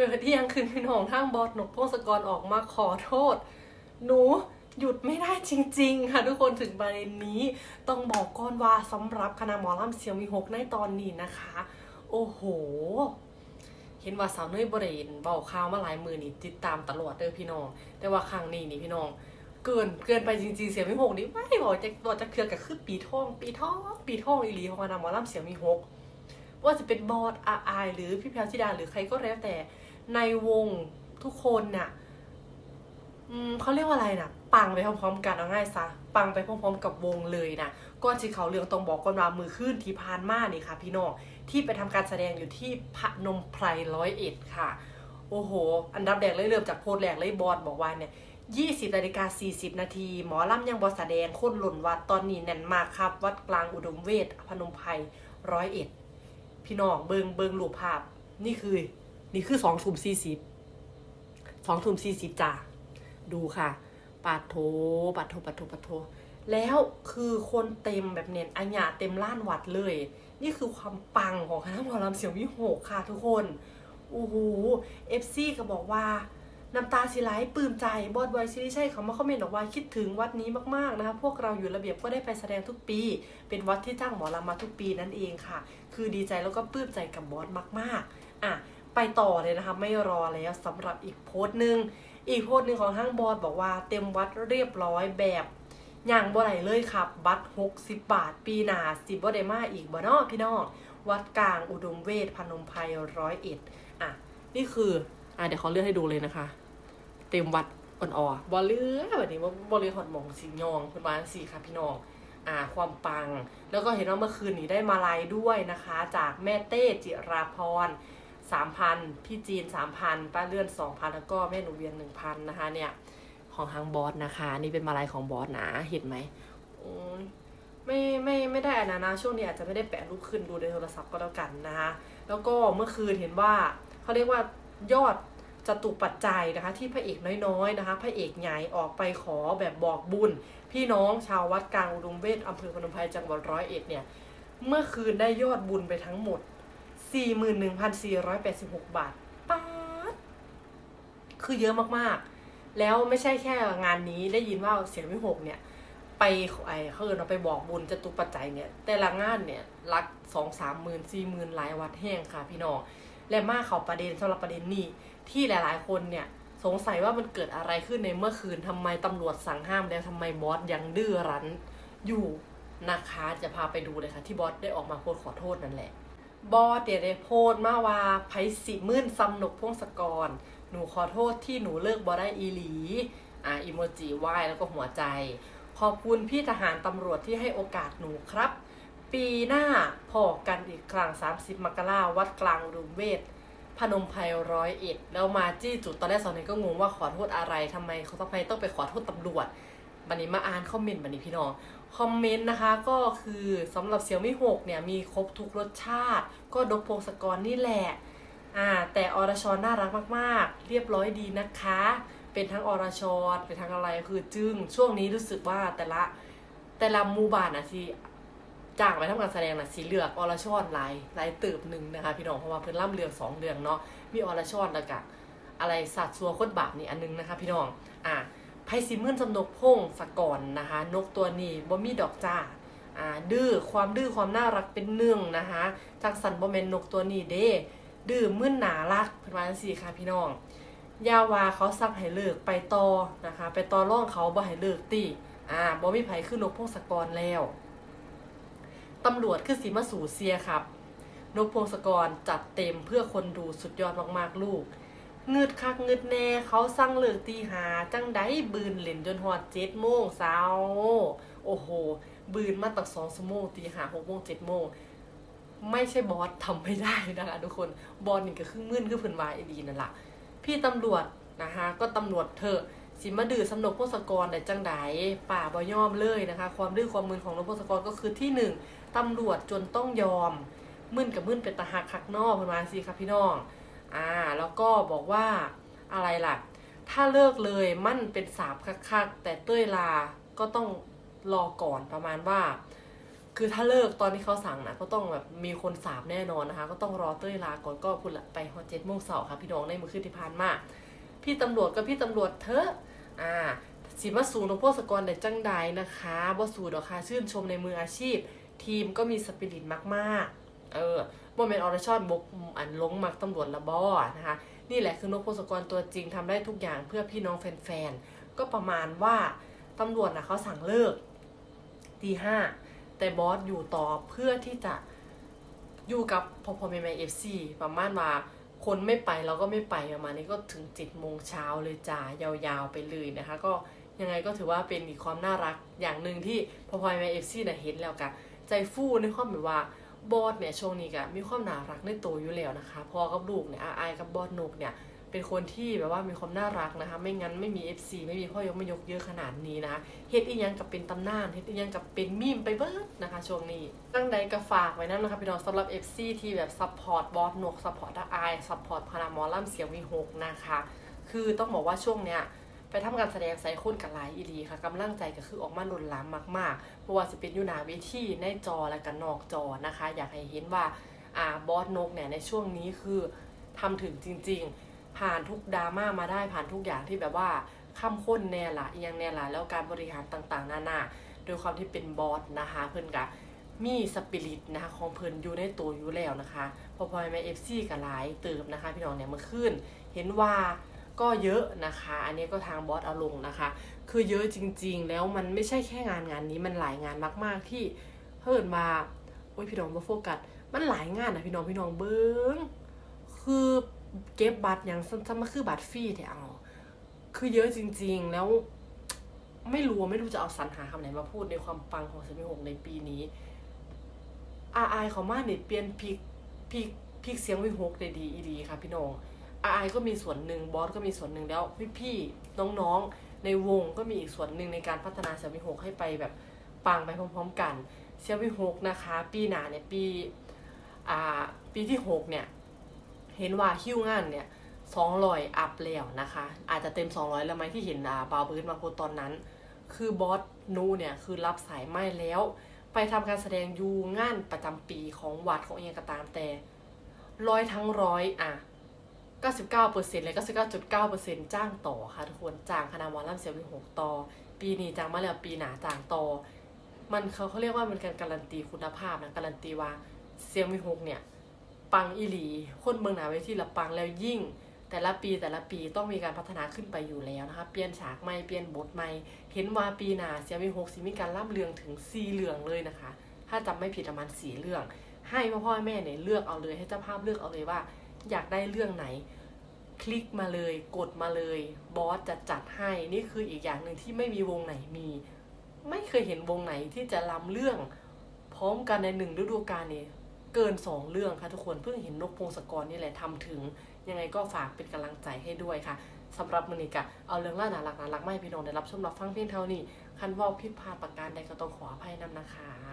เกิดที่ยังคืนพี่น้องทางบอสหนกพงศกรออกมาขอโทษ หนูหยุดไม่ได้จริงๆ ค่ะทุกคนถึงประเด็นนี้ต้องบอกก่อนว่าสำหรับคณะหมอลำเสียงมีหกในตอนนี้นะคะ โอ้โห เห็นว่าสาวเนยบริเนเบาข่าวมาหลายมือนี่ติดตามตลอดเด้อพี่น้อง แต่ว่าครั้งนี้นี่พี่น้องเกินเกินไปจริงๆเสียงมีหกนี่ไม่บอกจะบอกจะเคลือกับคือปีทอง ปีทอง ปีทองอีหลีของคณะหมอลำเสียงมีหกว่าจะเป็นบอสอาไอายหรือพี่แพรวธิดาหรือใครก็แล้วแต่ ในวงทุกคนน่ะอืมเขาเรียกว่าอะไรนะปังไปพร้อมๆ กันเอาง่ายซะปังไปพร้อมๆ กับวงเลยนะก่อนที่เขาเรืองต้องบอกก่อนว่ามือขึ้นที่พานมานี่ค่ะ พี่น้องที่ไปทำการแสดงอยู่ที่พระนมไพรร้อยเอ็ดค่ะ โอ้โห อันดับแรกเลยเริ่มจากโพสต์แรกเลยบอสบอกว่าเนี่ย20นาฬิกา40นาทีหมอลำยังบอแสดงคนหล่นวัดตอนนี้แน่นมากครับ วัดกลางอุดมเวทพนมไพรร้อยเอ็ดพี่น้องเบิงเบิงรูปภาพนี่คือ นี่คือสองทุ่มสี่สิบสองทุ่มสี่สิบจ้าดูค่ะปาดโถปาดโถปาดโถปาดโถแล้วคือคนเต็มแบบเน้นอัญญาเต็มล้านวัดเลย นี่คือความปังของคณะหมอลำเสียงวิหกค่ะทุกคนโอ้โหเอฟซีก็บอกว่าน้ำตาสิไหลปลื้มใจบอดบอยซิริชัยเขามาคอมเมนต์บอกว่าคิดถึงวัดนี้มากๆนะคะพวกเราอยู่ระเบียบก็ได้ไปแสดงทุกปี เป็นวัดที่จ้างหมอลำมาทุกปีนั่นเองค่ะ คือดีใจแล้วก็ปลื้มใจกับบอสมากๆอะ ไปต่อเลยนะคะ ไม่รอแล้วสำหรับอีกโพสต์หนึ่งอีกโพสต์หนึ่งของทางบอสบอกว่าเต็มวัดเรียบร้อยแบบอย่างบ่ไหลเลยครับ บัตร60 บาท ปีหนาสิบ่ได้มาอีกบ่นอพี่น้องวัดกลางอุดมเวทพนมไพรร้อยเอ็ดอะ นี่คืออะเดี๋ยวเขาเลือกให้ดูเลยนะคะ เต็มวัดอ่อนๆบอเลือแบบนี้ว่าบอเลือหอดหมองสียองเป็นวาจังสีค่ะพี่น้องอ่าความปัง แล้วก็เห็นว่าเมื่อคืนนี้ได้มาลายด้วยนะคะ จากแม่เต้จิราพร สามพันพี่จีนสามพันป้าเลื่อนสองพันแล้วก็แม่หนูเวียนหนึ่งพันนะคะเนี่ยของทางบอสนะคะ นี่เป็นมาลายของบอสนะเห็นไหมไม่ไม่ไม่ได้อนนะนะช่วงนี้อาจจะไม่ได้แปะรูปขึ้นดูในโทรศัพท์ก็แล้วกันนะคะแล้วก็เมื่อคืนเห็นว่าเขาเรียกว่ายอดจตุปัจจัยนะคะที่พระเอกน้อยๆนะคะพระเอกใหญ่ออกไปขอแบบบอกบุญ พี่น้องชาววัดกลางอุดมเวทอำเภอพนมไพรจังหวัดร้อยเอ็ดเนี่ยเมื่อคืนได้ยอดบุญไปทั้งหมด 41,486 บาทป๊าดคือเยอะมากๆ แล้วไม่ใช่แค่งานนี้ได้ยินว่าเสียงวิหกเนี่ย ไปไอ้เขาเอินเอาไปบอกบุญจตุปัจจัยเนี่ย แต่ละงานเนี่ยหลักสองสามหมื่นสี่หมื่นหลายวัดแห้งค่ะพี่น้องและมากเขาประเด็นสำหรับประเด็นนี้ที่หลาย ๆ คนเนี่ยสงสัยว่ามันเกิดอะไรขึ้นในเมื่อคืนทำไมตำรวจสั่งห้ามแล้วทำไมบอสยังดื้อรั้นอยู่นะคะจะพาไปดูเลยค่ะที่บอสได้ออกมาโพสขอโทษนั่นแหละ บอเดี๋ยได้โพสต์มาว่าไพสิมื่นซำนกพงศกร หนูขอโทษที่หนูเลิกบอได้อีหลี อ่าอิโมจิไหว้แล้วก็หัวใจ ขอบคุณพี่ทหารตำรวจที่ให้โอกาสหนูครับ ปีหน้าพอกันอีกครั้ง 30 มกราวัดกลางอุดมเวท พนมไพรร้อยเอ็ด แล้วมาจี้จุดตอนแรกสองนี้ก็งงว่าขอโทษอะไรทำไมเขาทำไมต้องไปขอโทษตำรวจบันนี้มาอ่านคอมเมนต์บันนี้พี่น้อง คอมเมนต์นะคะก็คือสำหรับเสี่ยวมี่หกเนี่ยมีครบทุกรสชาติ ก็ดกพงศกรนี่แหละอ่าแต่อรชรน่ารักมากๆ เรียบร้อยดีนะคะ เป็นทั้งอรชรเป็นทั้งอะไรคือจึงช่วงนี้รู้สึกว่าแต่ละแต่ละมูบานอะที่จ้างไปทำการแสดงน่ะสีเหลือกอรชรหลายหลายตืบหนึ่งนะคะ พี่น้องเพราะว่าเพิ่นล่ำเรืองสองเรืองเนาะมีอรชรแล้วก็อะไรสัตว์ซัวโคตรบาปนี่อันนึงนะคะ พี่น้องอ่า ไพซิมื่นสำนกพงสกรนะคะ นกตัวนี้บ่มีดอกจ้าอ่าดื้อความดื้อความน่ารักเป็นหนึ่งนะคะจากสันบ่แมนนกตัวนี้เด้ดื้อมื่นหนารักเพิ่นว่าจังซี่ค่ะพี่น้อง ยาวาเขาสั่งให้เลิกไปต่อนะคะ ไปต่อร่องเขาบ่ให้เลิกติอ่าบ่มีไผคือนกพงศกรแล้วตำรวจคือสีมาสูเซียครับนกพงศกรจัดเต็มเพื่อคนดูสุดยอดมากๆลูก เงืดคักเงืดแน่เขาสั่งเลิกตีหาจังได้บืนเหล่นจนหอดเจ็ดโมงเช้าโอ้โห บืนมาตั้งสองชั่วโมงตีหาหกโมงเจ็ดโมงไม่ใช่บอสทำไม่ได้นะคะทุกคนบอสนี่ก็คือมึนคือเพิ่นวายดีนั่นแหละพี่ตำรวจนะคะก็ตำรวจเถอะสิมาดื้อสำนกพงศกรแต่จังไดป่าบ่ยอมเลยนะคะ ความดื้อความมึนของนกพงศกรก็คือที่หนึ่งตำรวจจนต้องยอม มึนกับมึนเป็นตาหักคักนอกเพิ่นว่าสิครับพี่น้อง อ่าแล้วก็บอกว่าอะไรล่ะ ถ้าเลิกเลยมั่นเป็นสาบคักๆแต่เต้ยลาก็ต้องรอก่อนประมาณว่า คือถ้าเลิกตอนที่เขาสั่งนะก็ต้องแบบมีคนสาบแน่นอนนะคะ ก็ต้องรอเต้ยลาก่อนก็พุ่นละไปฮอตเจ็ดโมงเสาร์ค่ะพี่น้องในมือคืนที่ผ่านมาพี่ตำรวจก็พี่ตำรวจเถอะอ่าสีมาสูงนพวกสกรได้จังใดนะคะบ่สูดอกค่ะชื่นชมในมืออาชีพ ทีมก็มีสปิริตมากๆ เออ โมเมนต์ออร์ชอนบกอันลงมักตำรวจละบอนะคะ นี่แหละคือนกพงศกรตัวจริงทำได้ทุกอย่างเพื่อพี่น้องแฟนๆ ก็ประมาณว่าตำรวจนะเขาสั่งเลิกตีห้าแต่บอสอยู่ต่อเพื่อที่จะอยู่กับพอพอเมย์เอฟซีประมาณว่าคนไม่ไปเราก็ไม่ไปประมาณนี้ก็ถึงเจ็ดโมงเช้าเลยจ้ายาวๆไปเลยนะคะ ก็ยังไงก็ถือว่าเป็นอีกความน่ารักอย่างหนึ่งที่พอพอเมย์เอฟซีเนี่ยเห็นแล้วกันใจฟูในความแบบว่า บอสเนี่ยช่วงนี้ก็มีความน่ารักในตัวอยู่แล้วนะคะพอกับลูกเนี่ยอาไอายกับบอสนกเนี่ยเป็นคนที่แบบว่ามีความน่ารักนะคะ ไม่งั้นไม่มี FC ไม่มีพ่อยกไม่ยกเยอะขนาดนี้นะคะเฮ็ดอีหยังกับเป็นตำนานเฮ็ดอีหยังกับเป็นมีมไปเบิดนะคะ ช่วงนี้ตั้งใดก็ฝากไว้นั่นนะคะพี่น้องสำหรับ FC ที่แบบซัพพอร์ตบอสนกซัพพอร์ตอาไอซัพพอร์ตพนามอลล่ำเสียงวีหกนะคะ คือต้องบอกว่าช่วงเนี้ย ไปทำการแสดงไซคุ้นกับหลายอีลีค่ะกำลังใจก็คือออกมาหนุนล้ำมากๆเพราะว่าจะเป็นอยู่หนาเวทีในจอและกันนอกจอนะคะ อยากให้เห็นว่าอ่าบอสนกเนี่ยในช่วงนี้คือทำถึงจริง ๆ ผ่านทุกดราม่ามาได้ผ่านทุกอย่างที่แบบว่าข้ามข้นแน่ละยังแน่ละแล้วการบริหารต่างๆ นานาโดยความที่เป็นบอสนะคะเพิ่อนกะมีสปิริตนะคะของเพิ่นอยู่ในตัวอยู่แล้วนะคะ พอพอยมาเอฟซีกับหลายเติมนะคะ พี่น้องเนี่ยเมื่อคืนเห็นว่า ก็เยอะนะคะ อันนี้ก็ทางบอสเอาลงนะคะ คือเยอะจริง ๆ แล้วมันไม่ใช่แค่งานงานนี้มันหลายงานมาก ๆ ที่เพิ่นมาโอ้ยพี่น้องมาโฟกัสมันหลายงานนะพี่น้องพี่น้องเบิ้งคือเก็บบัตรอย่างซ้ำๆมาคือบัตรฟรีแต่เอาคือเยอะจริง ๆ แล้วไม่รู้ไม่รู้จะเอาสรรหาคำไหนมาพูดในความปังของเซมิหกในปีนี้อาไอเขามาเนี่ยเปลี่ยนพิกพิกพิกเสียงวิหกได้ดีอีดีค่ะพี่น้อง อาไอก็มีส่วนหนึ่งบอสก็มีส่วนหนึ่งแล้ว พี่ๆน้องๆ ในวงก็มีอีกส่วนหนึ่งในการพัฒนาเสียวิหกให้ไปแบบปังไปพร้อมๆกันเสียวิหกนะคะ ปีหนาเนี่ยปีอ่าปีที่หกเนี่ยเห็นว่าคิวงานเนี่ยสองร้อยอัพแล้วนะคะ อาจจะเต็มสองร้อยแล้วไหมที่เห็นอ่าบาวเบิร์ดมาโพตอนนั้น คือบอสนูเนี่ยคือรับสายไม่แล้ว ไปทำการแสดงยูงานประจำปีของวัดของเองก็ตามแต่ร้อยทั้งร้อยอะ 99%เลย99.9%จ้างต่อค่ะทุกคนจ้างคณะหมอลำเสียงวิหกต่อ ปีนี้จ้างมาแล้วปีหนาจ้างต่อ มันเขาเขาเรียกว่าเป็นการการันตีคุณภาพนะการันตีว่าเสียงวิหกเนี่ยปังอีหลีคนเมืองหนาไว้ที่ละปังแล้วยิ่ง แต่ละปีแต่ละปีต้องมีการพัฒนาขึ้นไปอยู่แล้วนะคะเปลี่ยนฉากใหม่เปลี่ยนบทใหม่เห็นว่าปีหนาเสียงวิหกสิมีการล่ำเรืองถึงสี่เรืองเลยนะคะ ถ้าจำไม่ผิดประมาณสี่เรื่อง ให้พ่อพ่อแม่เนี่ยเลือกเอาเลยให้เจ้าภาพเลือกเอาเลยว่า อยากได้เรื่องไหน คลิกมาเลยกดมาเลยบอสจะจัดให้นี่คืออีกอย่างหนึ่งที่ไม่มีวงไหนมี ไม่เคยเห็นวงไหนที่จะล้ำเรื่อง พร้อมกันในหนึ่งฤดูกาลเนี่ยเกินสองเรื่องค่ะทุกคนเพิ่งเห็นนกพงศกรนี่แหละทำถึง ยังไงก็ฝากเป็นกำลังใจให้ด้วยค่ะสำหรับมือนี้กะเอาเรื่องล่าหนาหลักหนาหลักไม่พี่น้องได้รับชมรับฟังเพียงเท่านี้ คันว่าผิดพลาดประการใดก็ต้องขออภัยนำนะคะ